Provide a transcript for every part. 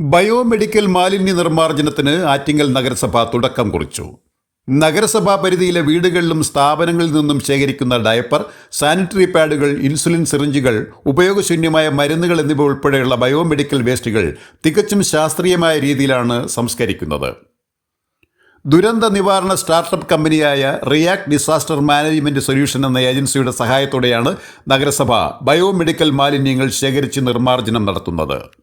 Biomedical മാലിന്യ നിർമ്മാർജനത്തിന് ആറ്റിങ്ങൽ നഗരസഭ തുടക്കം കുറിച്ചു. നഗരസഭാ പരിധിയിലെ വീടുകളിലും സ്ഥാപനങ്ങളിൽ നിന്നും ശേഖരിക്കുന്ന ഡയപ്പർ സാനിറ്ററി പാഡുകൾ ഇൻസുലിൻ സിറിഞ്ചുകൾ ഉപയോഗശൂന്യമായ മരുന്നുകൾ എന്നിവ ഉൾപ്പെടെയുള്ള ബയോമെഡിക്കൽ വേസ്റ്റുകൾ തികച്ചും ശാസ്ത്രീയമായ രീതിയിലാണ് സംസ്കരിക്കുന്നത്. ദുരന്ത നിവാരണ സ്റ്റാർട്ടപ്പ് കമ്പനിയായ റിയാക്ട് ഡിസാസ്റ്റർ മാനേജ്മെന്റ് സൊല്യൂഷൻ എന്ന ഏജൻസിയുടെ സഹായത്തോടെയാണ് നഗരസഭ ബയോമെഡിക്കൽ മാലിന്യങ്ങൾ ശേഖരിച്ച് നിർമ്മാർജനം നടത്തുന്നത്.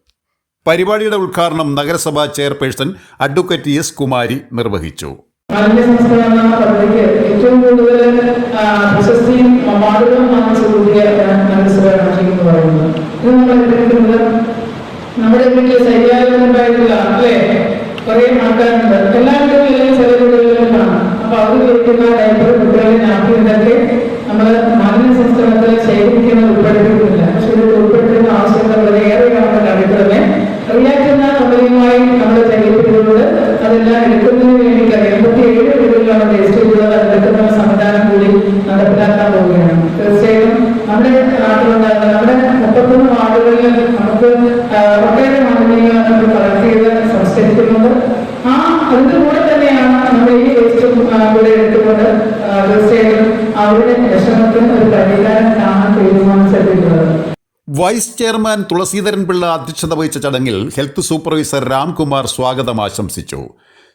പരിപാടിയുടെ ഉദ്ഘാടനം നഗരസഭാ ചെയർപേഴ്സൺ അഡ്വക്കേറ്റ് എസ് കുമാരി നിർവഹിച്ചു. എന്ന് നമ്മൾ അവർ നമ്മൾ ശേഖരിക്കുന്നത് ഉൾപ്പെടുത്തിയിട്ടില്ല. പക്ഷെ ഇത് ഉൾപ്പെടുത്തുന്ന ആവശ്യകത വളരെയേറെ കാണുന്ന റിയാക്ട് വീടുകളാണ് വേസ്റ്റേജുകൾ എടുക്കുന്ന സംവിധാനം കൂടി നടപ്പിലാക്കാൻ പോവുകയാണ്. തീർച്ചയായും നമ്മുടെ നാട്ടിലുണ്ടാകുന്ന നമ്മുടെ മുപ്പത്തൊന്ന് വാർഡുകളിൽ നമുക്ക് ഒട്ടേറെ മാലിന്യങ്ങൾ നമ്മൾ കളക്ട് ചെയ്ത് സംസ്കരിക്കുന്നുണ്ട് ആ അതിന്റെ തന്നെയാണ് നമ്മൾ ഈ വേസ്റ്റും കൂടെ എടുത്തുകൊണ്ട് തീർച്ചയായും അവരുടെ വിഷമത്തിന് ഒരു പരിഹാരം കാണാൻ തീരുമാനിച്ചിട്ടുള്ളത് വൈസ് ചെയർമാൻ തുളസീധരൻ പിള്ള അധ്യക്ഷത വഹിച്ച ചടങ്ങിൽ ഹെൽത്ത് സൂപ്പർവൈസർ രാംകുമാർ സ്വാഗതം ആശംസിച്ചു.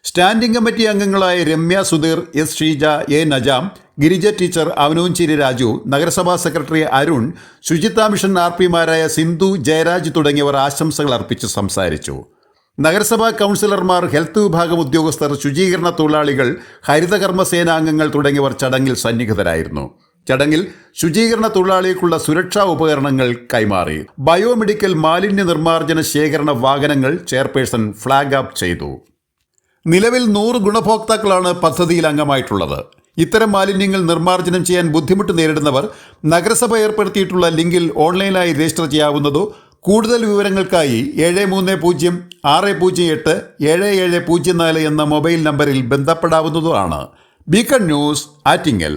സ്റ്റാൻഡിംഗ് കമ്മിറ്റി അംഗങ്ങളായ Ramya Sudheer S Sheeja A Najam Girija teacher Avanoncheri Raju നഗരസഭാ സെക്രട്ടറി അരുൺ ശുചിത്വ മിഷൻ ആർ പിമാരായ സിന്ധു ജയരാജ് തുടങ്ങിയവർ ആശംസകൾ അർപ്പിച്ച് സംസാരിച്ചു. നഗരസഭാ കൗൺസിലർമാർ ഹെൽത്ത് വിഭാഗം ഉദ്യോഗസ്ഥർ ശുചീകരണ തൊഴിലാളികൾ ഹരിതകർമ്മസേനാംഗങ്ങൾ തുടങ്ങിയവർ ചടങ്ങിൽ സന്നിഹിതരായിരുന്നു. ചടങ്ങിൽ ശുചീകരണ തൊഴിലാളികൾക്കുള്ള സുരക്ഷാ ഉപകരണങ്ങൾ കൈമാറി. ബയോമെഡിക്കൽ മാലിന്യ നിർമ്മാർജന ശേഖരണ വാഹനങ്ങൾ ചെയർപേഴ്സൺ ഫ്ളാഗ് അപ്പ് ചെയ്തു. നിലവിൽ നൂറ് ഗുണഭോക്താക്കളാണ് പദ്ധതിയിൽ അംഗമായിട്ടുള്ളത്. ഇത്തരം മാലിന്യങ്ങൾ നിർമ്മാർജനം ചെയ്യാൻ ബുദ്ധിമുട്ട് നേരിടുന്നവർ നഗരസഭ ഏർപ്പെടുത്തിയിട്ടുള്ള ലിങ്കിൽ ഓൺലൈനായി രജിസ്റ്റർ ചെയ്യാവുന്നതോ കൂടുതൽ വിവരങ്ങൾക്കായി ഏഴ് മൂന്ന് പൂജ്യം ആറ് പൂജ്യം എട്ട് ഏഴ് ഏഴ് പൂജ്യം നാല് എന്ന മൊബൈൽ നമ്പറിൽ ബന്ധപ്പെടാവുന്നതുമാണ്. Beacon news Attingal.